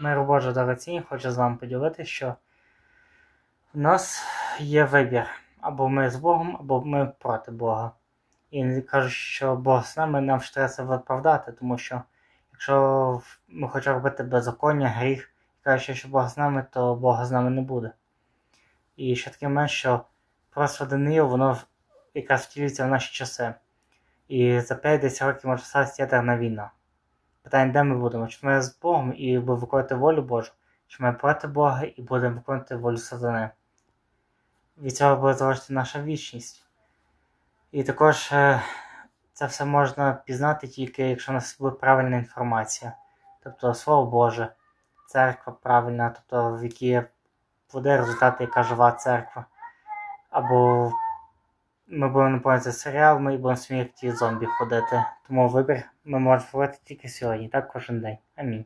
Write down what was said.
Миру Боже дорогоцінні, хочу з вами поділитися, що в нас є вибір. Або ми з Богом, або ми проти Бога. І кажуть, що Бог з нами нам ж треба це виправдати, тому що якщо ми хочемо робити беззаконня, гріх, і кажуть, що Бог з нами, то Бога з нами не буде. І ще таке момент, що просто Даниїл, воно якраз втілюється в наші часи. І за 5-10 років може статися ядерна війна. Питання, де ми будемо? Чи ми з Богом і будемо виконувати волю Божу, чи ми проти Бога і будемо виконувати волю сатани. Від цього буде залежати наша вічність. І також е, це все можна пізнати тільки, якщо у нас буде правильна інформація. Тобто Слово Боже, церква правильна, тобто в якій буде результати, яка жива церква. Або ми будемо наповнити серіал, ми будемо смерті зомбі ходити. Тому вибір ми можемо ходити тільки сьогодні, так кожен день. Амінь.